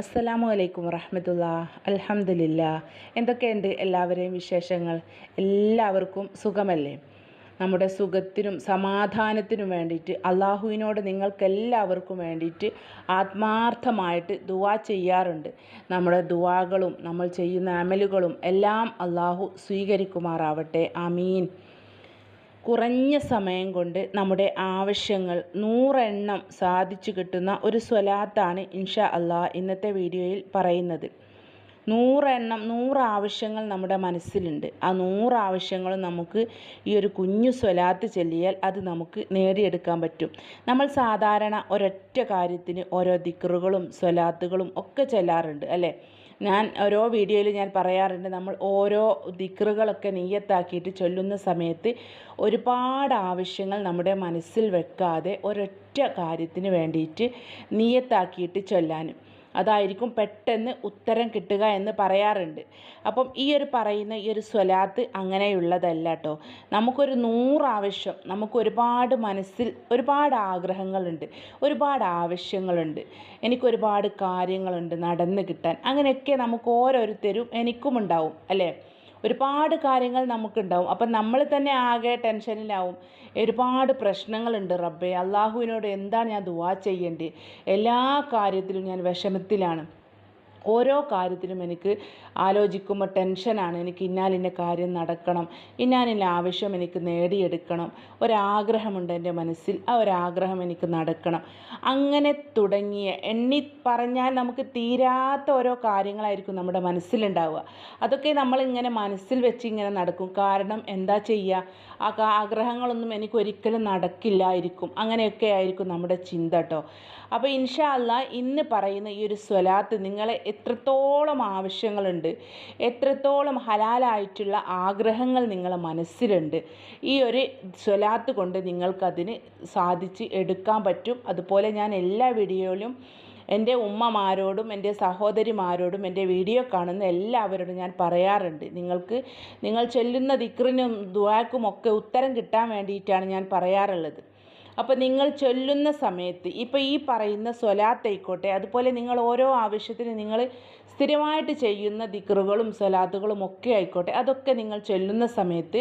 അസ്സലാമു അലൈക്കും വറഹമത്തുള്ള. അൽഹംദുലില്ല. എന്തൊക്കെയുണ്ട് എല്ലാവരെയും വിശേഷങ്ങൾ? എല്ലാവർക്കും സുഖമല്ലേ? നമ്മുടെ സുഖത്തിനും സമാധാനത്തിനും വേണ്ടിയിട്ട് അള്ളാഹുവിനോട് നിങ്ങൾക്കെല്ലാവർക്കും വേണ്ടിയിട്ട് ആത്മാർത്ഥമായിട്ട് ദുവാ ചെയ്യാറുണ്ട്. നമ്മുടെ ദുവാകളും നമ്മൾ ചെയ്യുന്ന അമലുകളും എല്ലാം അള്ളാഹു സ്വീകരിക്കുമാറാവട്ടെ. ആമീൻ. കുറഞ്ഞ സമയം കൊണ്ട് നമ്മുടെ ആവശ്യങ്ങൾ നൂറെണ്ണം സാധിച്ചു കിട്ടുന്ന ഒരു സ്വലാത്താണ് ഇൻഷാ അള്ളാഹ് ഇന്നത്തെ വീഡിയോയിൽ പറയുന്നത്. നൂറെണ്ണം നൂറ് ആവശ്യങ്ങൾ നമ്മുടെ മനസ്സിലുണ്ട്. ആ നൂറ് ആവശ്യങ്ങളും നമുക്ക് ഈ ഒരു കുഞ്ഞു സ്വലാത്ത് ചൊല്ലിയാൽ അത് നമുക്ക് നേടിയെടുക്കാൻ പറ്റും. നമ്മൾ സാധാരണ ഒരൊറ്റ കാര്യത്തിന് ഓരോ ദിക്റുകളും സ്വലാത്തുകളും ഒക്കെ ചെല്ലാറുണ്ട് അല്ലേ? ഞാൻ ഓരോ വീഡിയോയിൽ ഞാൻ പറയാറുണ്ട് നമ്മൾ ഓരോ ദിക്റുകളൊക്കെ നെയ്യത്താക്കിയിട്ട് ചൊല്ലുന്ന സമയത്ത് ഒരുപാട് ആവശ്യങ്ങൾ നമ്മുടെ മനസ്സിൽ വെക്കാതെ ഒരൊറ്റ കാര്യത്തിന് വേണ്ടിയിട്ട് നീയത്താക്കിയിട്ട് ചൊല്ലാനും. അതായിരിക്കും പെട്ടെന്ന് ഉത്തരം കിട്ടുക എന്ന് പറയാറുണ്ട്. അപ്പം ഈ ഒരു പറയുന്ന ഈ ഒരു സ്വലാത്ത് അങ്ങനെയുള്ളതല്ല കേട്ടോ നമുക്കൊരു നൂറാവശ്യം നമുക്ക് ഒരുപാട് മനസ്സിൽ ഒരുപാട് ആഗ്രഹങ്ങളുണ്ട് ഒരുപാട് ആവശ്യങ്ങളുണ്ട് എനിക്കൊരുപാട് കാര്യങ്ങളുണ്ട് നടന്ന് കിട്ടാൻ. അങ്ങനെയൊക്കെ നമുക്ക് ഓരോരുത്തരും എനിക്കും ഉണ്ടാവും അല്ലേ? ഒരുപാട് കാര്യങ്ങൾ നമുക്കുണ്ടാവും. അപ്പം നമ്മൾ തന്നെ ആകെ ടെൻഷനിലാവും. ഒരുപാട് പ്രശ്നങ്ങളുണ്ട് റബ്ബേ. അള്ളാഹുവിനോട് എന്താണ് ഞാൻ ദുവാ ചെയ്യേണ്ടത്? എല്ലാ കാര്യത്തിലും ഞാൻ വിഷമത്തിലാണ്. ഓരോ കാര്യത്തിലും എനിക്ക് ആലോചിക്കുമ്പോൾ ടെൻഷനാണ്. എനിക്ക് ഇന്നാലിന്ന കാര്യം നടക്കണം. ഇന്നാലിന്ന ആവശ്യം എനിക്ക് നേടിയെടുക്കണം. ഒരാഗ്രഹമുണ്ട് എന്റെ മനസ്സിൽ. ആ ഒരാഗ്രഹം എനിക്ക് നടക്കണം. അങ്ങനെ തുടങ്ങിയ എണ്ണി പറഞ്ഞാൽ നമുക്ക് തീരാത്ത ഓരോ കാര്യങ്ങളായിരിക്കും നമ്മുടെ മനസ്സിലുണ്ടാവുക. അതൊക്കെ നമ്മളിങ്ങനെ മനസ്സിൽ വെച്ച് ഇങ്ങനെ നടക്കും. കാരണം എന്താ ചെയ്യുക? ആ ആഗ്രഹങ്ങളൊന്നും എനിക്ക് ഒരിക്കലും നടക്കില്ലായിരിക്കും. അങ്ങനെയൊക്കെ ആയിരിക്കും നമ്മുടെ ചിന്ത കേട്ടോ അപ്പോൾ ഇൻഷാ അല്ല ഇന്ന് പറയുന്ന ഈ ഒരു സ്വലാത്ത് നിങ്ങളെ എത്രത്തോളം ആവശ്യങ്ങളുണ്ട് എത്രത്തോളം ഹലാലായിട്ടുള്ള ആഗ്രഹങ്ങൾ നിങ്ങളുടെ മനസ്സിലുണ്ട് ഈ ഒരു സ്വലാത്ത് കൊണ്ട് നിങ്ങൾക്കതിന് സാധിച്ച് എടുക്കാൻ പറ്റും. അതുപോലെ ഞാൻ എല്ലാ വീഡിയോയിലും എന്റെ ഉമ്മമാരോടും എന്റെ സഹോദരിമാരോടും എന്റെ വീഡിയോ കാണുന്ന എല്ലാവരോടും ഞാൻ പറയാറുണ്ട്. നിങ്ങൾക്ക് നിങ്ങൾ ചൊല്ലുന്ന ദിക്റിനും ഒക്കെ ഉത്തരം കിട്ടാൻ വേണ്ടിയിട്ടാണ് ഞാൻ പറയാറുള്ളത്. അപ്പോൾ നിങ്ങൾ ചൊല്ലുന്ന സമയത്ത് ഇപ്പോൾ ഈ പറയുന്ന സ്വലാത്തായിക്കോട്ടെ അതുപോലെ നിങ്ങൾ ഓരോ ആവശ്യത്തിന് നിങ്ങൾ സ്ഥിരമായിട്ട് ചെയ്യുന്ന ദിക്റുകളും സ്വലാത്തുകളും ഒക്കെ ആയിക്കോട്ടെ അതൊക്കെ നിങ്ങൾ ചൊല്ലുന്ന സമയത്ത്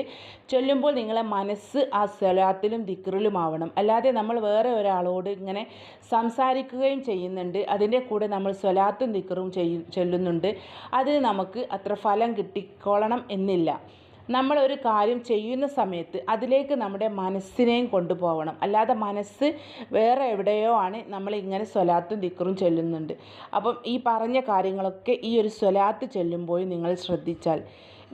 ചൊല്ലുമ്പോൾ നിങ്ങളെ മനസ്സ് ആ സ്വലാത്തിലും ദിക്റിലും ആവണം. അല്ലാതെ നമ്മൾ വേറെ ഒരാളോട് ഇങ്ങനെ സംസാരിക്കുകയും ചെയ്യുന്നുണ്ട് അതിന്റെ കൂടെ നമ്മൾ സ്വലാത്തും ദിക്റും ചെയ്യും ചൊല്ലുന്നുണ്ട് അതിന് നമുക്ക് അത്ര ഫലം കിട്ടിക്കോളണം എന്നില്ല. നമ്മൾ ഒരു കാര്യം ചെയ്യുന്ന സമയത്ത് അതിലേക്ക് നമ്മുടെ മനസ്സിനെയും കൊണ്ടുപോകണം അല്ലാതെ മനസ്സ് വേറെ എവിടെയോ ആണ് നമ്മൾ ഇങ്ങനെ സ്വലാത്തും ദിക്കറും ചൊല്ലുന്നുണ്ട്. അപ്പം ഈ പറഞ്ഞ കാര്യങ്ങളൊക്കെ ഈ ഒരു സ്വലാത്ത് ചൊല്ലുമ്പോൾ നിങ്ങൾ ശ്രദ്ധിച്ചാൽ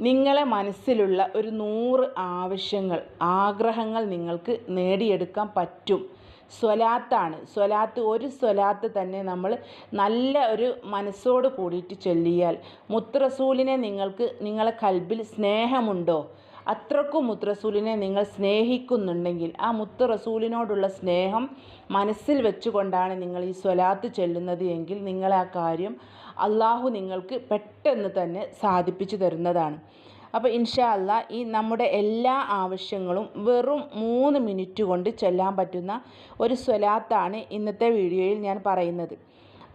നിങ്ങളെ മനസ്സിലുള്ള ഒരു നൂറ് ആവശ്യങ്ങൾ ആഗ്രഹങ്ങൾ നിങ്ങൾക്ക് നേടിയെടുക്കാൻ പറ്റും. സ്വലാത്താണ്. സ്വലാത്ത് ഒരു സ്വലാത്ത് തന്നെ നമ്മൾ നല്ല ഒരു മനസ്സോട് കൂടിയിട്ട് ചൊല്ലിയാൽ മുത്തറസൂലിനെ നിങ്ങൾക്ക് നിങ്ങളെ കൽബിൽ സ്നേഹമുണ്ടോ? അത്രക്കും മുത്തറസൂലിനെ നിങ്ങൾ സ്നേഹിക്കുന്നുണ്ടെങ്കിൽ ആ മുത്തറസൂലിനോടുള്ള സ്നേഹം മനസ്സിൽ വെച്ചുകൊണ്ടാണ് നിങ്ങൾ ഈ സ്വലാത്ത് ചെല്ലുന്നത് എങ്കിൽ നിങ്ങളെ ആ കാര്യം അള്ളാഹു നിങ്ങൾക്ക് പെട്ടെന്ന് തന്നെ സാധിപ്പിച്ചു തരുന്നതാണ്. അപ്പോൾ ഇൻഷാ അല്ല ഈ നമ്മുടെ എല്ലാ ആവശ്യങ്ങളും വെറും മൂന്ന് മിനിറ്റ് കൊണ്ട് ചൊല്ലാൻ പറ്റുന്ന ഒരു സ്വലാത്താണ് ഇന്നത്തെ വീഡിയോയിൽ ഞാൻ പറയുന്നത്.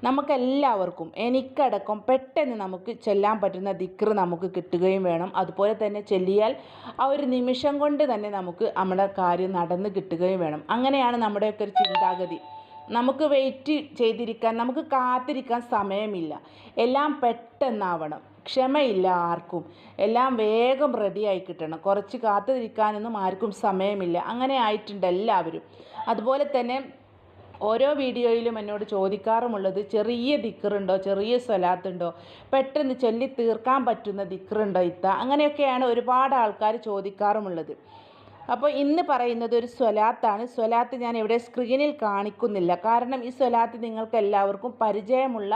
നമുക്കെല്ലാവർക്കും എനിക്കടക്കം പെട്ടെന്ന് നമുക്ക് ചെല്ലാൻ പറ്റുന്ന ദിക്ർ നമുക്ക് കിട്ടുകയും വേണം. അതുപോലെ തന്നെ ചെല്ലിയാൽ ആ ഒരു നിമിഷം കൊണ്ട് തന്നെ നമുക്ക് നമ്മുടെ കാര്യം നടന്ന് കിട്ടുകയും വേണം. അങ്ങനെയാണ് നമ്മുടെയൊക്കെ ഒരു ചിന്താഗതി. നമുക്ക് വെയിറ്റ് ചെയ്തിരിക്കാൻ നമുക്ക് കാത്തിരിക്കാൻ സമയമില്ല. എല്ലാം പെട്ടെന്നാവണം. ക്ഷമയില്ല ആർക്കും. എല്ലാം വേഗം റെഡിയായി കിട്ടണം. കുറച്ച് കാത്തിരിക്കാനൊന്നും ആർക്കും സമയമില്ല. അങ്ങനെ ആയിട്ടുണ്ട് എല്ലാവരും. അതുപോലെ തന്നെ ഓരോ വീഡിയോയിലും എന്നോട് ചോദിക്കാറുമുള്ളത് ചെറിയ ദിക്കറുണ്ടോ ചെറിയ സ്വലാത്തുണ്ടോ? പെട്ടെന്ന് ചൊല്ലി തീർക്കാൻ പറ്റുന്ന ദിക്കറുണ്ടോ ഇത്ത? അങ്ങനെയൊക്കെയാണ് ഒരുപാട് ആൾക്കാർ ചോദിക്കാറുമുള്ളത്. അപ്പോൾ ഇന്ന് പറയുന്നത് ഒരു സ്വലാത്താണ്. സ്വലാത്ത് ഞാൻ ഇവിടെ സ്ക്രീനിൽ കാണിക്കുന്നില്ല. കാരണം ഈ സ്വലാത്ത് നിങ്ങൾക്ക് എല്ലാവർക്കും പരിചയമുള്ള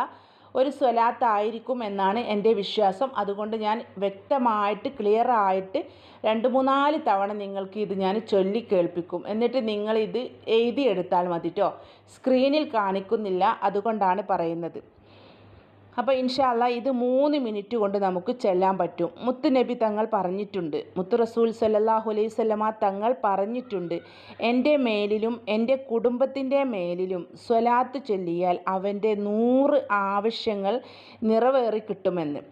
ഒരു സ്വലാത്തായിരിക്കും എന്നാണ് എന്റെ വിശ്വാസം. അതുകൊണ്ട് ഞാൻ വ്യക്തമായിട്ട് ക്ലിയർ ആയിട്ട് രണ്ട് മൂന്നാൽ തവണ നിങ്ങൾക്ക് ഇത് ഞാൻ ചൊല്ലി കേൾപ്പിക്കും. എന്നിട്ട് നിങ്ങൾ ഇത് എഴുതിയെടുത്താൽ മതി കേട്ടോ സ്ക്രീനിൽ കാണിക്കുന്നില്ല. അതുകൊണ്ടാണ് പറയുന്നത്. അപ്പോൾ ഇൻഷാല്ല ഇത് മൂന്ന് മിനിറ്റ് കൊണ്ട് നമുക്ക് ചെല്ലാൻ പറ്റും. മുത്ത് നബി തങ്ങൾ പറഞ്ഞിട്ടുണ്ട്. മുത്ത് റസൂൽ സല്ലാഹു അലൈഹി സ്വലമ തങ്ങൾ പറഞ്ഞിട്ടുണ്ട്. എന്റെ മേലിലും എന്റെ കുടുംബത്തിന്റെ മേലിലും സ്വലാത്ത് ചൊല്ലിയാൽ അവന്റെ നൂറ് ആവശ്യങ്ങൾ നിറവേറി കിട്ടുമെന്ന്.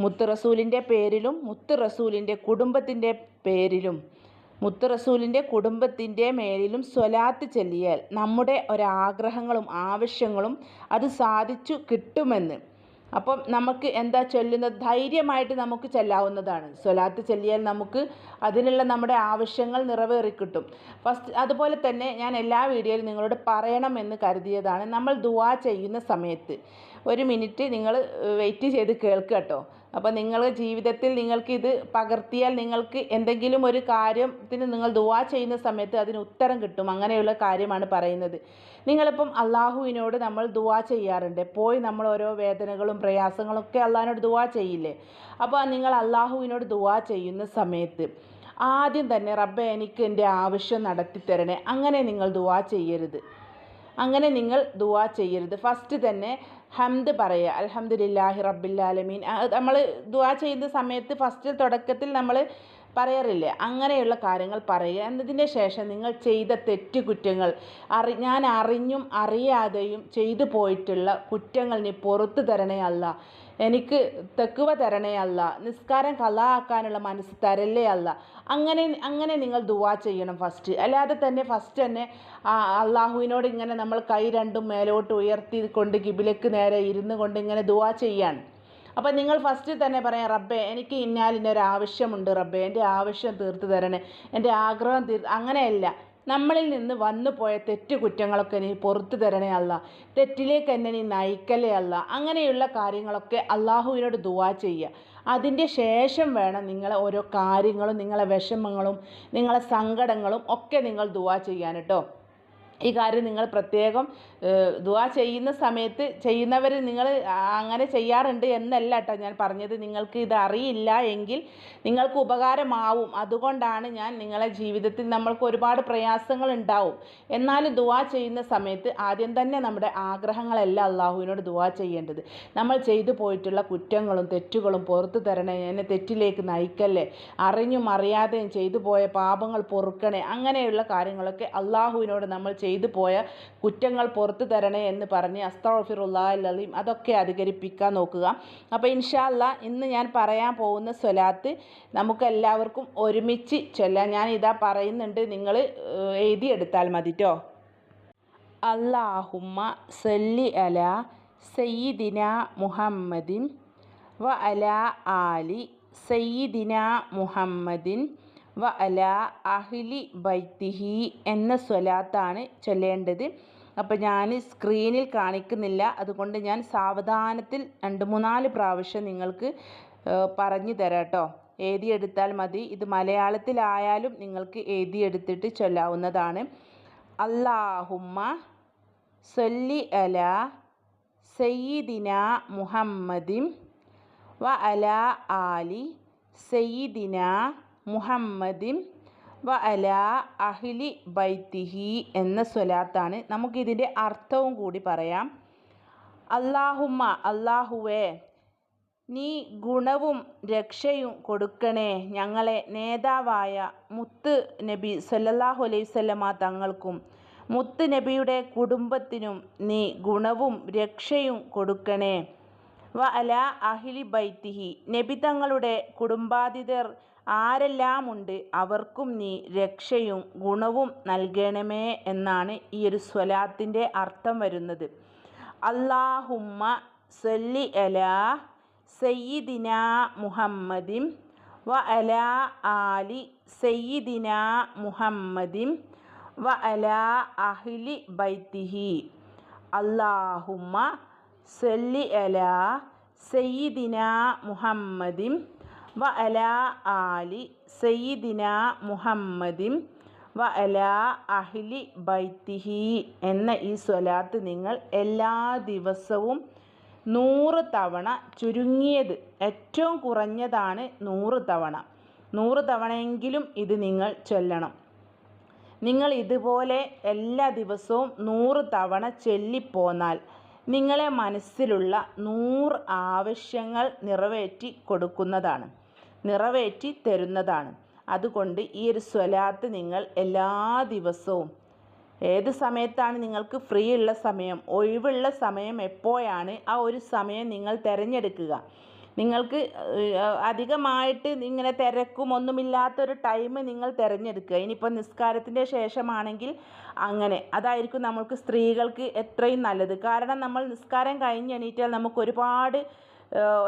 മുത്ത് റസൂലിന്റെ പേരിലും മുത്ത് റസൂലിന്റെ കുടുംബത്തിന്റെ പേരിലും മുത്ത് റസൂലിന്റെ കുടുംബത്തിന്റെ മേലിലും സ്വലാത്ത് ചെല്ലിയാൽ നമ്മുടെ ഒരാഗ്രഹങ്ങളും ആവശ്യങ്ങളും അത് സാധിച്ചു കിട്ടുമെന്ന്. അപ്പം നമുക്ക് എന്താ ചൊല്ലുന്നത്? ധൈര്യമായിട്ട് നമുക്ക് ചെല്ലാവുന്നതാണ്. സ്വലാത്ത് ചൊല്ലിയാൽ നമുക്ക് അതിനുള്ള നമ്മുടെ ആവശ്യങ്ങൾ നിറവേറി കിട്ടും. ഫസ്റ്റ് അതുപോലെ തന്നെ ഞാൻ എല്ലാ വീഡിയോയിലും നിങ്ങളോട് പറയണമെന്ന് കരുതിയതാണ്. നമ്മൾ ദുവാ ചെയ്യുന്ന സമയത്ത്. ഒരു മിനിറ്റ് നിങ്ങൾ വെയിറ്റ് ചെയ്ത് കേൾക്കുക കേട്ടോ. അപ്പോൾ നിങ്ങൾ ജീവിതത്തിൽ നിങ്ങൾക്ക് ഇത് പകർത്തിയാൽ നിങ്ങൾക്ക് എന്തെങ്കിലും ഒരു കാര്യത്തിന് നിങ്ങൾ ദുവാ ചെയ്യുന്ന സമയത്ത് അതിന് ഉത്തരം കിട്ടും. അങ്ങനെയുള്ള കാര്യമാണ് പറയുന്നത്. നിങ്ങളിപ്പം അള്ളാഹുവിനോട് നമ്മൾ ദുവാ ചെയ്യാറുണ്ട്. പോയി നമ്മൾ ഓരോ വേദനകളും പ്രയാസങ്ങളും ഒക്കെ അള്ളാഹിനോട് ദുവാ ചെയ്യില്ലേ? അപ്പോൾ നിങ്ങൾ അള്ളാഹുവിനോട് ദുവാ ചെയ്യുന്ന സമയത്ത് ആദ്യം തന്നെ റബ്ബെ എനിക്ക് എന്റെ ആവശ്യം നടത്തിത്തരണേ അങ്ങനെ നിങ്ങൾ ദുവാ ചെയ്യരുത്. അങ്ങനെ നിങ്ങൾ ദുവാ ചെയ്യരുത്. ഫസ്റ്റ് തന്നെ ഹംദ് പറയുക അൽഹംദുലില്ലാഹി റബ്ബില്ലാലമീൻ നമ്മൾ ദുവാ ചെയ്യുന്ന സമയത്ത് ഫസ്റ്റ് തുടക്കത്തിൽ നമ്മൾ പറയാറില്ലേ അങ്ങനെയുള്ള കാര്യങ്ങൾ പറയുക. എന്നതിന് ശേഷം നിങ്ങൾ ചെയ്ത തെറ്റുകുറ്റങ്ങൾ അറി ഞാൻ അറിഞ്ഞും അറിയാതെയും ചെയ്തു പോയിട്ടുള്ള കുറ്റങ്ങൾ നീ പുറത്തു തരണേ അല്ല എനിക്ക് തെക്കുവ തരണേ അല്ല. നിസ്കാരം കല ആക്കാനുള്ള മനസ്സ് തരല്ലേ അല്ല. അങ്ങനെ അങ്ങനെ നിങ്ങൾ ദുവാ ചെയ്യണം ഫസ്റ്റ് അല്ലാതെ തന്നെ ഫസ്റ്റ് തന്നെ അള്ളാഹുവിനോട് ഇങ്ങനെ നമ്മൾ കൈ രണ്ടും മേലോട്ട് ഉയർത്തി കൊണ്ട് കിബിലേക്ക് നേരെ ഇരുന്ന് കൊണ്ട് ഇങ്ങനെ ദുവാ ചെയ്യാണ്. അപ്പം നിങ്ങൾ ഫസ്റ്റ് തന്നെ പറയാം റബ്ബേ എനിക്ക് ഇന്നാലിന്റെ ഒരു ആവശ്യമുണ്ട് റബ്ബേ. എന്റെ ആവശ്യം തീർത്ത് തരണേ. എന്റെ ആഗ്രഹം തീർ അങ്ങനെയല്ല. നമ്മളിൽ നിന്ന് വന്നു പോയ തെറ്റ് കുറ്റങ്ങളൊക്കെ നീ പുറത്തു തരണേ അല്ല. തെറ്റിലേക്ക് എന്നെ നീ നയിക്കലേ അല്ല. അങ്ങനെയുള്ള കാര്യങ്ങളൊക്കെ അള്ളാഹുവിനോട് ദുവാ ചെയ്യുക. അതിന്റെ ശേഷം വേണം നിങ്ങളെ ഓരോ കാര്യങ്ങളും നിങ്ങളെ വിഷമങ്ങളും നിങ്ങളെ സങ്കടങ്ങളും ഒക്കെ നിങ്ങൾ ദുവാ ചെയ്യാൻ കേട്ടോ. ഈ കാര്യം നിങ്ങൾ പ്രത്യേകം ദുവാ ചെയ്യുന്ന സമയത്ത് ചെയ്യുന്നവർ നിങ്ങൾ അങ്ങനെ ചെയ്യാറുണ്ട് എന്നല്ല കേട്ടോ ഞാൻ പറഞ്ഞത്. നിങ്ങൾക്ക് ഇത് അറിയില്ല എങ്കിൽ നിങ്ങൾക്ക് ഉപകാരമാവും. അതുകൊണ്ടാണ് ഞാൻ നിങ്ങളെ ജീവിതത്തിൽ നമ്മൾക്ക് ഒരുപാട് പ്രയാസങ്ങൾ ഉണ്ടാവും. എന്നാലും ദുവാ ചെയ്യുന്ന സമയത്ത് ആദ്യം തന്നെ നമ്മുടെ ആഗ്രഹങ്ങളല്ല അള്ളാഹുവിനോട് ദുവാ ചെയ്യേണ്ടത്. നമ്മൾ ചെയ്തു പോയിട്ടുള്ള കുറ്റങ്ങളും തെറ്റുകളും പുറത്തു തരണേ എന്നെ തെറ്റിലേക്ക് നയിക്കല്ലേ അറിഞ്ഞും അറിയാതെയും ചെയ്തു പോയ പാപങ്ങൾ പൊറുക്കണേ അങ്ങനെയുള്ള കാര്യങ്ങളൊക്കെ അള്ളാഹുവിനോട് നമ്മൾ ചെയ്തു പോയ കുറ്റങ്ങൾ പുറത്തു തരണേ എന്ന് പറഞ്ഞ് അസ്തഫിറുല്ലാലീം അതൊക്കെ അധികരിപ്പിക്കാൻ നോക്കുക. അപ്പോൾ ഇൻഷാല്ല ഇന്ന് ഞാൻ പറയാൻ പോകുന്ന സ്വലാത്ത് നമുക്കെല്ലാവർക്കും ഒരുമിച്ച് ചൊല്ലാം. ഞാൻ ഇതാ പറയുന്നുണ്ട് നിങ്ങൾ എഴുതിയെടുത്താൽ മതി കേട്ടോ അല്ലാഹുമ്മ സല്ലി അല സയ്യിദിന മുഹമ്മദിൻ വ അല ആലി സയ്യിദിന മുഹമ്മദിൻ വ അല അഹ്ലി ബൈത്തിഹി എന്ന സ്വലാത്താണ് ചൊല്ലേണ്ടത്. അപ്പോൾ ഞാൻ സ്ക്രീനിൽ കാണിക്കുന്നില്ല. അതുകൊണ്ട് ഞാൻ സാവധാനത്തിൽ രണ്ട് മൂന്നാൽ പ്രാവശ്യം നിങ്ങൾക്ക് പറഞ്ഞു തരാം കേട്ടോ എഴുതിയെടുത്താൽ മതി. ഇത് മലയാളത്തിലായാലും നിങ്ങൾക്ക് എഴുതിയെടുത്തിട്ട് ചൊല്ലാവുന്നതാണ്. അള്ളാഹുമ്മ സൊല്ലി അല സയ്യിദിന മുഹമ്മദിൻ വ അല ആലി സയ്യിദിന മുഹമ്മദിൻ വ അല അഹ്ലി ബൈത്തിഹി എന്ന സ്വലാത്താണ്. നമുക്കിതിന്റെ അർത്ഥവും കൂടി പറയാം. അള്ളാഹുമ്മ അള്ളാഹുവേ നീ ഗുണവും രക്ഷയും കൊടുക്കണേ. ഞങ്ങളെ നേതാവായ മുത്ത് നബി സല്ലല്ലാഹു അലൈഹി തങ്ങൾക്കും മുത്ത് നബിയുടെ കുടുംബത്തിനും നീ ഗുണവും രക്ഷയും കൊടുക്കണേ. വ അല അഹിലി ബൈത്തിഹി. നബി തങ്ങളുടെ കുടുംബാതിഥർ ആരെല്ലാമുണ്ട്? അവർക്കും നീ രക്ഷയും ഗുണവും നൽകണമേ എന്നാണ് ഈ ഒരു സ്വലാത്തിന്റെ അർത്ഥം വരുന്നത്. അല്ലാഹുമ്മ സല്ലി അല സയ്യിദിന മുഹമ്മദിൻ വ അല ആലി സയ്യിദിന മുഹമ്മദിൻ വ അല അഹ്ലി ബൈത്തിഹി. അല്ലാഹുമ്മ സല്ലി അല സയ്യിദിന മുഹമ്മദിം വ അല ആലി സയ്യിദിന മുഹമ്മദിം വ അല അഹ്ലി ബൈത്തിഹി എന്ന ഈ സ്വലാത്ത് നിങ്ങൾ എല്ലാ ദിവസവും നൂറ് തവണ ചുരുങ്ങിയത് ഏറ്റവും കുറഞ്ഞതാണ് നൂറ് തവണ. നൂറ് തവണയെങ്കിലും ഇത് നിങ്ങൾ ചൊല്ലണം. നിങ്ങൾ ഇതുപോലെ എല്ലാ ദിവസവും നൂറ് തവണ ചൊല്ലിപ്പോന്നാൽ നിങ്ങളെ മനസ്സിലുള്ള നൂറ് ആവശ്യങ്ങൾ നിറവേറ്റി കൊടുക്കുന്നതാണ്. നിറവേറ്റി തരുന്നതാണ്. അതുകൊണ്ട് ഈ ഒരു സ്വലാത്ത് നിങ്ങൾ എല്ലാ ദിവസവും ഏത് സമയത്താണ് നിങ്ങൾക്ക് ഫ്രീ ഉള്ള സമയം ഒഴിവുള്ള സമയം എപ്പോഴാണ് ആ ഒരു സമയം നിങ്ങൾ തിരഞ്ഞെടുക്കുക. നിങ്ങൾക്ക് അധികമായിട്ട് ഇങ്ങനെ തിരക്കും ഒന്നുമില്ലാത്തൊരു ടൈം നിങ്ങൾ തിരഞ്ഞെടുക്കുക. ഇനിയിപ്പോൾ നിസ്കാരത്തിന്റെ ശേഷമാണെങ്കിൽ അങ്ങനെ. അതായിരിക്കും നമ്മൾക്ക് സ്ത്രീകൾക്ക് എത്രയും നല്ലത്. കാരണം നമ്മൾ നിസ്കാരം കഴിഞ്ഞ് എണീറ്റാൽ നമുക്ക് ഒരുപാട്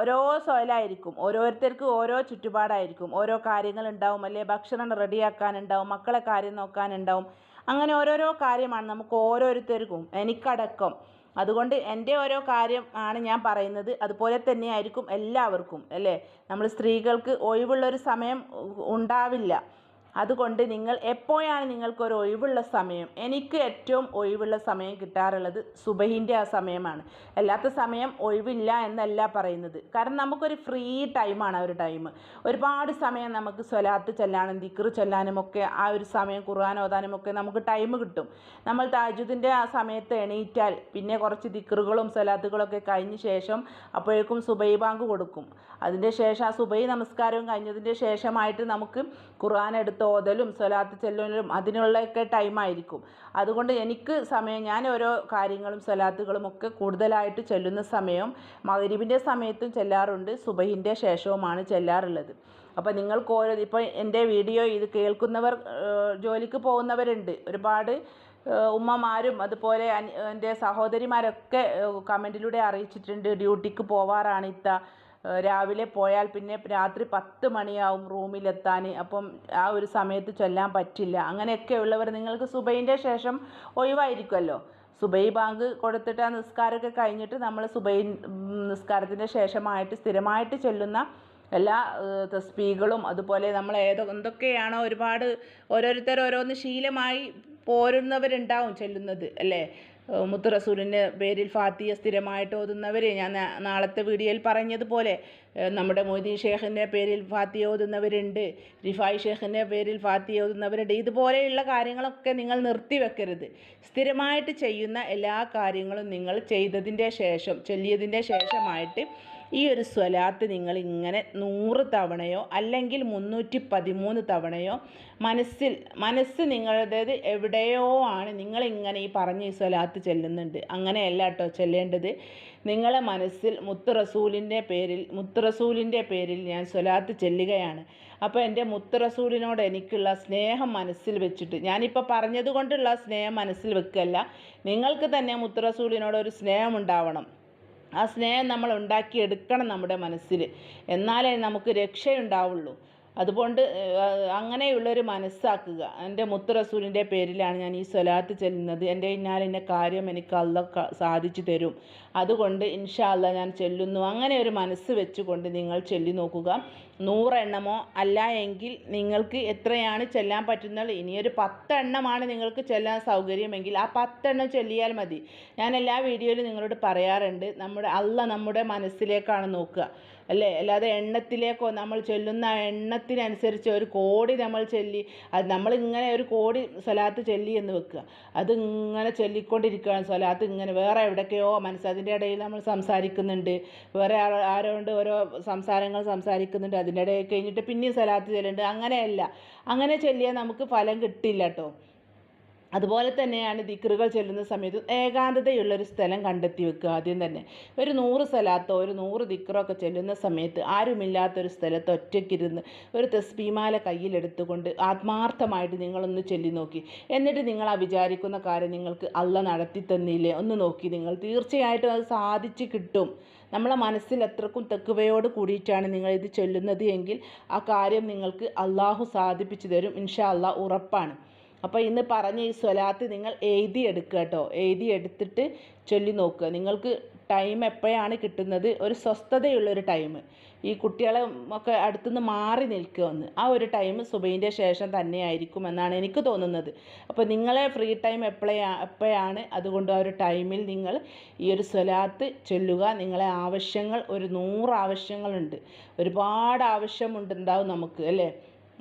ഓരോ സ്വയലായിരിക്കും ഓരോരുത്തർക്കും ഓരോ ചുറ്റുപാടായിരിക്കും. ഓരോ കാര്യങ്ങൾ ഉണ്ടാവും. അല്ലെ ഭക്ഷണം റെഡിയാക്കാനുണ്ടാവും. മക്കളെ കാര്യം നോക്കാനുണ്ടാവും. അങ്ങനെ ഓരോരോ കാര്യമാണ് നമുക്ക് ഓരോരുത്തർക്കും. എനിക്കടക്കം. അതുകൊണ്ട് എന്റെ ഓരോ കാര്യം ആണ് ഞാൻ പറയുന്നത്. അതുപോലെ തന്നെയായിരിക്കും എല്ലാവർക്കും അല്ലേ? നമ്മൾ സ്ത്രീകൾക്ക് ഒഴിവുള്ളൊരു സമയം ഉണ്ടാവില്ല. അതുകൊണ്ട് നിങ്ങൾ എപ്പോഴാണ് നിങ്ങൾക്കൊരു ഒഴിവുള്ള സമയം? എനിക്ക് ഏറ്റവും ഒഴിവുള്ള സമയം കിട്ടാറുള്ളത് സുബഹിന്റെ ആ സമയമാണ്. അല്ലാത്ത സമയം ഒഴിവില്ല എന്നല്ല പറയുന്നത്. കാരണം നമുക്കൊരു ഫ്രീ ടൈമാണ് ആ ഒരു ടൈം. ഒരുപാട് സമയം നമുക്ക് സ്വലാത്ത് ചെല്ലാനും ദിക്റ് ചെല്ലാനും ഒക്കെ ആ ഒരു സമയം ഖുർആൻ ഓതാനും ഒക്കെ നമുക്ക് ടൈം കിട്ടും. നമ്മൾ താജുദിന്റെ ആ സമയത്ത് എണീറ്റാൽ പിന്നെ കുറച്ച് ദിക്റുകളും സ്വലാത്തുകളൊക്കെ കഴിഞ്ഞ ശേഷം അപ്പോഴേക്കും സുബൈ ബാങ്ക് കൊടുക്കും. അതിന്റെ ശേഷം ആ സുബൈ നമസ്കാരവും കഴിഞ്ഞതിന്റെ ശേഷമായിട്ട് നമുക്ക് ഖുർആൻ എടുത്ത് തോതലും സ്വലാത്ത് ചെല്ലലും അതിനുള്ളൊക്കെ ടൈമായിരിക്കും അതുകൊണ്ട് എനിക്ക് സമയം ഞാൻ ഓരോ കാര്യങ്ങളും സ്വലാത്തുകളും ഒക്കെ കൂടുതലായിട്ട് ചെല്ലുന്ന സമയം മഗ്രിബിന്റെ സമയത്തും ചെല്ലാറുണ്ട് സുബഹിന്റെ ശേഷവുമാണ് ചെല്ലാറുള്ളത്. അപ്പോൾ നിങ്ങൾക്ക് ഓരോ ഇപ്പോൾ എന്റെ വീഡിയോ ഇത് കേൾക്കുന്നവർ ജോലിക്ക് പോകുന്നവരുണ്ട്. ഒരുപാട് ഉമ്മമാരും അതുപോലെ എന്റെ സഹോദരിമാരൊക്കെ കമന്റിലൂടെ അറിയിച്ചിട്ടുണ്ട് ഡ്യൂട്ടിക്ക് പോവാറാണ് ഇത്ത. രാവിലെ പോയാൽ പിന്നെ രാത്രി പത്ത് മണിയാവും റൂമിലെത്താൻ. അപ്പം ആ ഒരു സമയത്ത് ചൊല്ലാൻ പറ്റില്ല. അങ്ങനെയൊക്കെ ഉള്ളവർ നിങ്ങൾക്ക് സുബൈന്റെ ശേഷം ഒഴിവായിരിക്കുമല്ലോ. സുബൈ ബാങ്ക് കൊടുത്തിട്ട് ആ നിസ്കാരമൊക്കെ കഴിഞ്ഞിട്ട് നമ്മൾ സുബൈ നിസ്കാരത്തിന്റെ ശേഷമായിട്ട് സ്ഥിരമായിട്ട് ചൊല്ലുന്ന എല്ലാ തസ്ബീകളും അതുപോലെ നമ്മൾ ഏതോ എന്തൊക്കെയാണോ ഒരുപാട് ഓരോരുത്തർ ഓരോന്ന് ശീലമായി പോരുന്നവരുണ്ടാവും ചെല്ലുന്നത് അല്ലേ? മുത്ത് റസൂലിന്റെ പേരിൽ ഫാത്തിയ സ്ഥിരമായിട്ട് ഓതുന്നവരെ ഞാൻ നാളത്തെ വീഡിയോയിൽ പറഞ്ഞതുപോലെ നമ്മുടെ മൊയ്തീൻ ഷേഖിന്റെ പേരിൽ ഫാത്തിയ ഓതുന്നവരുണ്ട് റിഫായ് ഷേഖിന്റെ പേരിൽ ഫാത്തിയ ഓതുന്നവരുണ്ട്. ഇതുപോലെയുള്ള കാര്യങ്ങളൊക്കെ നിങ്ങൾ നിർത്തിവെക്കരുത്. സ്ഥിരമായിട്ട് ചെയ്യുന്ന എല്ലാ കാര്യങ്ങളും നിങ്ങൾ ചെയ്തതിന്റെ ശേഷം ചൊല്ലിയതിന്റെ ശേഷമായിട്ട് ഈ ഒരു സ്വലാത്ത് നിങ്ങൾ ഇങ്ങനെ നൂറ് തവണയോ അല്ലെങ്കിൽ മുന്നൂറ്റി പതിമൂന്ന് തവണയോ മനസ്സിൽ മനസ്സ് നിങ്ങളുടേത് എവിടെയോ ആണ് നിങ്ങളിങ്ങനെ ഈ പറഞ്ഞ ഈ സ്വലാത്ത് ചെല്ലുന്നുണ്ട്. അങ്ങനെയല്ല കേട്ടോ ചെല്ലേണ്ടത്. നിങ്ങളെ മനസ്സിൽ മുത്തുറസൂലിന്റെ പേരിൽ മുത്തുറസൂലിന്റെ പേരിൽ ഞാൻ സ്വലാത്ത് ചെല്ലുകയാണ്. അപ്പോൾ എന്റെ മുത്തുറസൂലിനോട് എനിക്കുള്ള സ്നേഹം മനസ്സിൽ വെച്ചിട്ട് ഞാനിപ്പോൾ പറഞ്ഞത് കൊണ്ടുള്ള സ്നേഹം മനസ്സിൽ വെക്കല്ല. നിങ്ങൾക്ക് തന്നെ മുത്തുറസൂലിനോട് ഒരു സ്നേഹം ഉണ്ടാവണം ആ സ്നേഹം നമ്മൾ ഉണ്ടാക്കിയെടുക്കണം നമ്മുടെ മനസ്സിൽ. എന്നാലേ നമുക്ക് രക്ഷയുണ്ടാവുള്ളൂ. അതുകൊണ്ട് അങ്ങനെയുള്ളൊരു മനസ്സാക്കുക. എന്റെ മുത്തുറസൂലിന്റെ പേരിലാണ് ഞാൻ ഈ സ്വലാത്ത് ചെല്ലുന്നത്. എന്റെ ഇന്നാലിന്റെ കാര്യം എനിക്ക് അല്ല സാധിച്ചു തരും. അതുകൊണ്ട് ഇൻഷാല്ല ഞാൻ ചെല്ലുന്നു. അങ്ങനെ ഒരു മനസ്സ് വെച്ചുകൊണ്ട് നിങ്ങൾ ചൊല്ലി നോക്കുക. നൂറെണ്ണമോ അല്ല എങ്കിൽ നിങ്ങൾക്ക് എത്രയാണ് ചെല്ലാൻ പറ്റുന്നത്? ഇനിയൊരു പത്തെണ്ണമാണ് നിങ്ങൾക്ക് ചെല്ലാൻ സൗകര്യമെങ്കിൽ ആ പത്തെണ്ണം ചൊല്ലിയാൽ മതി. ഞാൻ എല്ലാ വീഡിയോയിലും നിങ്ങളോട് പറയാറുണ്ട്. നമ്മുടെ അല്ല നമ്മുടെ മനസ്സിലേക്കാണ് നോക്കുക. അല്ലേ? അല്ലാതെ എണ്ണത്തിലേക്കോ നമ്മൾ ചൊല്ലുന്ന എണ്ണത്തിനനുസരിച്ച് ഒരു കോടി നമ്മൾ ചൊല്ലി അത് നമ്മളിങ്ങനെ ഒരു കോടി സ്വലാത്ത് ചൊല്ലി എന്ന് വെക്കുക. അത് ഇങ്ങനെ ചൊല്ലിക്കൊണ്ടിരിക്കുകയാണ് സ്വലാത്ത് ഇങ്ങനെ വേറെ എവിടേക്കെയോ മനസ്സ് അതിന്റെ ഇടയിൽ നമ്മൾ സംസാരിക്കുന്നുണ്ട്. വേറെ ആരോണ്ട് ഓരോ സംസാരങ്ങൾ സംസാരിക്കുന്നുണ്ട്. അതിന്റെ ഇടയിൽ കഴിഞ്ഞിട്ട് പിന്നെയും സ്വലാത്ത് ചൊല്ലുന്നുണ്ട്. അങ്ങനെയല്ല. അങ്ങനെ ചൊല്ലിയാൽ നമുക്ക് ഫലം കിട്ടില്ല കേട്ടോ അതുപോലെ തന്നെയാണ് ദിക്റുകൾ ചൊല്ലുന്ന സമയത്ത് ഏകാന്തതയുള്ള ഒരു സ്ഥലം കണ്ടെത്തി വെക്കുക ആദ്യം തന്നെ. ഒരു നൂറ് സ്ഥലത്തോ ഒരു നൂറ് ദിക്റൊക്കെ ചൊല്ലുന്ന സമയത്ത് ആരുമില്ലാത്തൊരു സ്ഥലത്ത് ഒറ്റയ്ക്കിരുന്ന് ഒരു തസ്ബീമാല കയ്യിലെടുത്തുകൊണ്ട് ആത്മാർത്ഥമായിട്ട് നിങ്ങളൊന്ന് ചൊല്ലി നോക്കി. എന്നിട്ട് നിങ്ങൾ ആ വിചാരിക്കുന്ന കാര്യം നിങ്ങൾക്ക് അല്ല നടത്തി തന്നില്ലേ? ഒന്ന് നോക്കി നിങ്ങൾ. തീർച്ചയായിട്ടും അത് സാധിച്ചു കിട്ടും. നമ്മളെ മനസ്സിൽ അത്രക്കും തെക്കുവയോട് കൂടിയിട്ടാണ് നിങ്ങൾ ഇത് ചൊല്ലുന്നത് എങ്കിൽ ആ കാര്യം നിങ്ങൾക്ക് അള്ളാഹു സാധിപ്പിച്ചു തരും. ഇൻഷാ അള്ളാഹ് ഉറപ്പാണ്. അപ്പോൾ ഇന്ന് പറഞ്ഞ ഈ സ്വലാത്ത് നിങ്ങൾ എഴുതിയെടുക്കുക കേട്ടോ. എഴുതിയെടുത്തിട്ട് ചൊല്ലി നോക്കുക. നിങ്ങൾക്ക് ടൈം എപ്പോഴാണ് കിട്ടുന്നത്? ഒരു സ്വസ്ഥതയുള്ളൊരു ടൈം ഈ കുട്ടികളെ ഒക്കെ അടുത്തുനിന്ന് മാറി നിൽക്കുമെന്ന് ആ ഒരു ടൈം സുബൈന്റെ ശേഷം തന്നെയായിരിക്കും എന്നാണ് എനിക്ക് തോന്നുന്നത്. അപ്പോൾ നിങ്ങളെ ഫ്രീ ടൈം എപ്പോഴാ എപ്പോഴാണ്? അതുകൊണ്ട് ആ ഒരു ടൈമിൽ നിങ്ങൾ ഈ ഒരു സ്വലാത്ത് ചൊല്ലുക. നിങ്ങളെ ആവശ്യങ്ങൾ ഒരു നൂറ് ആവശ്യങ്ങളുണ്ട്. ഒരുപാട് ആവശ്യമുണ്ടുണ്ടാവും നമുക്ക് അല്ലേ?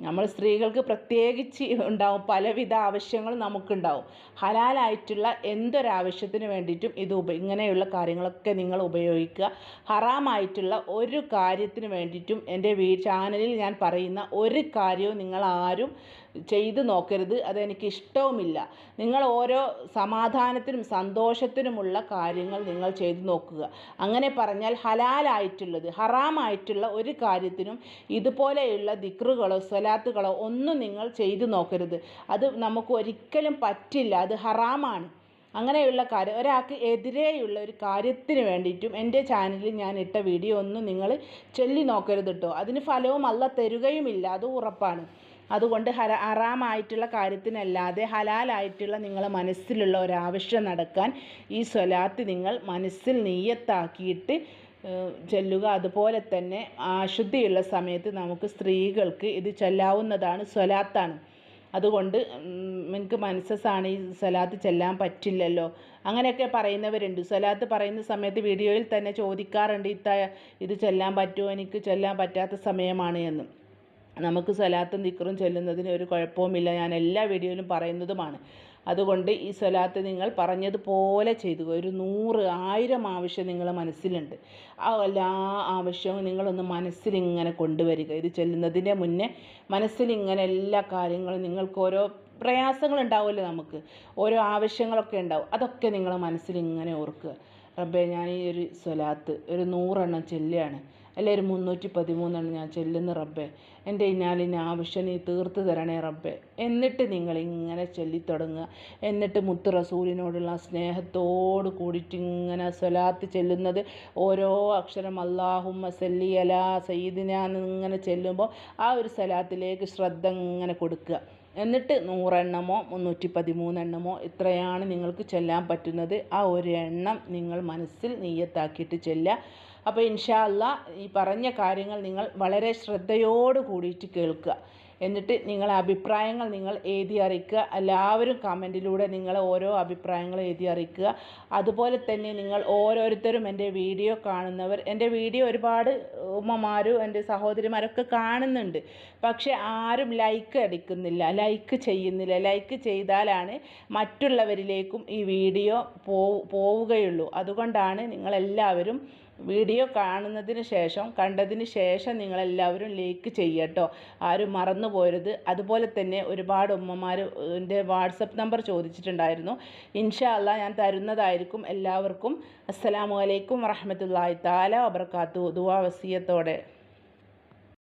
നമ്മൾ സ്ത്രീകൾക്ക് പ്രത്യേകിച്ച് ഉണ്ടാവും പലവിധ ആവശ്യങ്ങളും നമുക്കുണ്ടാവും. ഹലാലായിട്ടുള്ള എന്തൊരാവശ്യത്തിന് വേണ്ടിയിട്ടും ഇത് ഉപ ഇങ്ങനെയുള്ള കാര്യങ്ങളൊക്കെ നിങ്ങൾ ഉപയോഗിക്കുക. ഹറാമായിട്ടുള്ള ഒരു കാര്യത്തിന് വേണ്ടിയിട്ടും എന്റെ വീ ചാനലിൽ ഞാൻ പറയുന്ന ഒരു കാര്യവും നിങ്ങൾ ആരും ചെയ്ത് നോക്കരുത്. അതെനിക്ക് ഇഷ്ടവുമില്ല. നിങ്ങൾ ഓരോ സമാധാനത്തിനും സന്തോഷത്തിനുമുള്ള കാര്യങ്ങൾ നിങ്ങൾ ചെയ്ത് നോക്കുക. അങ്ങനെ പറഞ്ഞാൽ ഹലാലായിട്ടുള്ളത് ഹറാമായിട്ടുള്ള ഒരു കാര്യത്തിനും ഇതുപോലെയുള്ള ദിക്റുകളോ സ്വലാത്തുകളോ ഒന്നും നിങ്ങൾ ചെയ്തു നോക്കരുത്. അത് നമുക്ക് ഒരിക്കലും പറ്റില്ല. അത് ഹറാമാണ്. അങ്ങനെയുള്ള കാര്യം ഒരാൾക്ക് എതിരെയുള്ള ഒരു കാര്യത്തിന് വേണ്ടിയിട്ടും എന്റെ ചാനലിൽ ഞാൻ ഇട്ട വീഡിയോ ഒന്നും നിങ്ങൾ ചൊല്ലി നോക്കരുത് കേട്ടോ അതിന് ഫലവും അല്ല തരുകയുമില്ല. അത് ഉറപ്പാണ്. അതുകൊണ്ട് ഹര ഹറാമായിട്ടുള്ള കാര്യത്തിനല്ലാതെ ഹലാലായിട്ടുള്ള നിങ്ങളെ മനസ്സിലുള്ള ഒരാവശ്യം നടക്കാൻ ഈ സ്വലാത്ത് നിങ്ങൾ മനസ്സിൽ നെയ്യത്താക്കിയിട്ട് ചൊല്ലുക അതുപോലെ തന്നെ അശുദ്ധിയുള്ള സമയത്ത് നമുക്ക് സ്ത്രീകൾക്ക് ഇത് ചൊല്ലാവുന്നതാണ് സ്വലാത്താണ്. അതുകൊണ്ട് എനിക്ക് മനസ്സസാണ് ഈ സ്വലാത്ത് ചെല്ലാൻ പറ്റില്ലല്ലോ. അങ്ങനെയൊക്കെ പറയുന്നവരുണ്ട്. സ്വലാത്ത് പറയുന്ന സമയത്ത് വീഡിയോയിൽ തന്നെ ചോദിക്കാറുണ്ട് ഇത്ത ഇത് ചെല്ലാൻ പറ്റുമോ? എനിക്ക് ചെല്ലാൻ പറ്റാത്ത സമയമാണ് എന്ന്. നമുക്ക് സ്വലാത്തും നിക്കറും ചൊല്ലുന്നതിന് ഒരു കുഴപ്പവുമില്ല. ഞാൻ എല്ലാ വീഡിയോയിലും പറയുന്നതുമാണ്. അതുകൊണ്ട് ഈ സ്വലാത്ത് നിങ്ങൾ പറഞ്ഞതുപോലെ ചെയ്തു. ഒരു നൂറ് ആയിരം ആവശ്യം നിങ്ങൾ മനസ്സിലുണ്ട്. ആ എല്ലാ ആവശ്യവും നിങ്ങളൊന്ന് മനസ്സിലിങ്ങനെ കൊണ്ടുവരിക. ഇത് ചൊല്ലുന്നതിന്റെ മുന്നേ മനസ്സിലിങ്ങനെ എല്ലാ കാര്യങ്ങളും നിങ്ങൾക്ക് ഓരോ പ്രയാസങ്ങൾ ഉണ്ടാവുമല്ലോ നമുക്ക്. ഓരോ ആവശ്യങ്ങളൊക്കെ ഉണ്ടാവും. അതൊക്കെ നിങ്ങൾ മനസ്സിലിങ്ങനെ ഓർക്കുക. റബ്ബേ ഞാൻ ഈ ഒരു സ്വലാത്ത് ഒരു നൂറെണ്ണം ചെല്ലുകയാണ്. അല്ലെ ഒരു മുന്നൂറ്റി പതിമൂന്നാണ് ഞാൻ ചെല്ലുന്ന റബ്ബേ. എന്റെ ഇന്നാലിന് ആവശ്യം നീ തീർത്ത് തരണേ റബ്ബേ. എന്നിട്ട് നിങ്ങൾ ഇങ്ങനെ ചൊല്ലിത്തുടങ്ങുക. എന്നിട്ട് മുത്തു റസൂലിനോടുള്ള സ്നേഹത്തോട് കൂടിയിട്ട് ഇങ്ങനെ സ്വലാത്ത് ചെല്ലുന്നത് ഓരോ അക്ഷരം അള്ളാഹുമ്മ സല്ലി അലാ സയ്യിദിന ഇങ്ങനെ ചെല്ലുമ്പോൾ ആ ഒരു സ്വലാത്തിലേക്ക് ശ്രദ്ധ ഇങ്ങനെ കൊടുക്കുക. എന്നിട്ട് നൂറെണ്ണമോ മുന്നൂറ്റി പതിമൂന്നെണ്ണമോ ഇത്രയാണ് നിങ്ങൾക്ക് ചെല്ലാൻ പറ്റുന്നത്. ആ ഒരു എണ്ണം നിങ്ങൾ മനസ്സിൽ നെയ്യത്താക്കിയിട്ട് ചെല്ലുക. അപ്പോൾ ഇൻഷാ അല്ല ഈ പറഞ്ഞ കാര്യങ്ങൾ നിങ്ങൾ വളരെ ശ്രദ്ധയോട് കൂടിയിട്ട് കേൾക്കുക. എന്നിട്ട് നിങ്ങളെ അഭിപ്രായങ്ങൾ നിങ്ങൾ എഴുതി അറിയിക്കുക. എല്ലാവരും കമന്റിലൂടെ നിങ്ങൾ ഓരോ അഭിപ്രായങ്ങൾ എഴുതി അറിയിക്കുക. അതുപോലെ തന്നെ നിങ്ങൾ ഓരോരുത്തരും എന്റെ വീഡിയോ കാണുന്നവർ എന്റെ വീഡിയോ ഒരുപാട് ഉമ്മമാരും എന്റെ സഹോദരിമാരൊക്കെ കാണുന്നുണ്ട്. പക്ഷേ ആരും ലൈക്ക് അടിക്കുന്നില്ല ലൈക്ക് ചെയ്യുന്നില്ല. ലൈക്ക് ചെയ്താലാണ് മറ്റുള്ളവരിലേക്കും ഈ വീഡിയോ പോവുകയുള്ളൂ. അതുകൊണ്ടാണ് നിങ്ങളെല്ലാവരും വീഡിയോ കാണുന്നതിന് ശേഷം കണ്ടതിന് ശേഷം നിങ്ങളെല്ലാവരും ലൈക്ക് ചെയ്യട്ടോ. ആരും മറന്നു പോരുത്. അതുപോലെ തന്നെ ഒരുപാട് ഉമ്മമാർ എന്റെ വാട്സപ്പ് നമ്പർ ചോദിച്ചിട്ടുണ്ടായിരുന്നു. ഇൻഷാല്ല ഞാൻ തരുന്നതായിരിക്കും എല്ലാവർക്കും. അസ്സലാമു അലൈക്കും വറഹമത്തല്ലാഹി താല വബർക്കാത്തു ദുവാ വസിയത്തോടെ.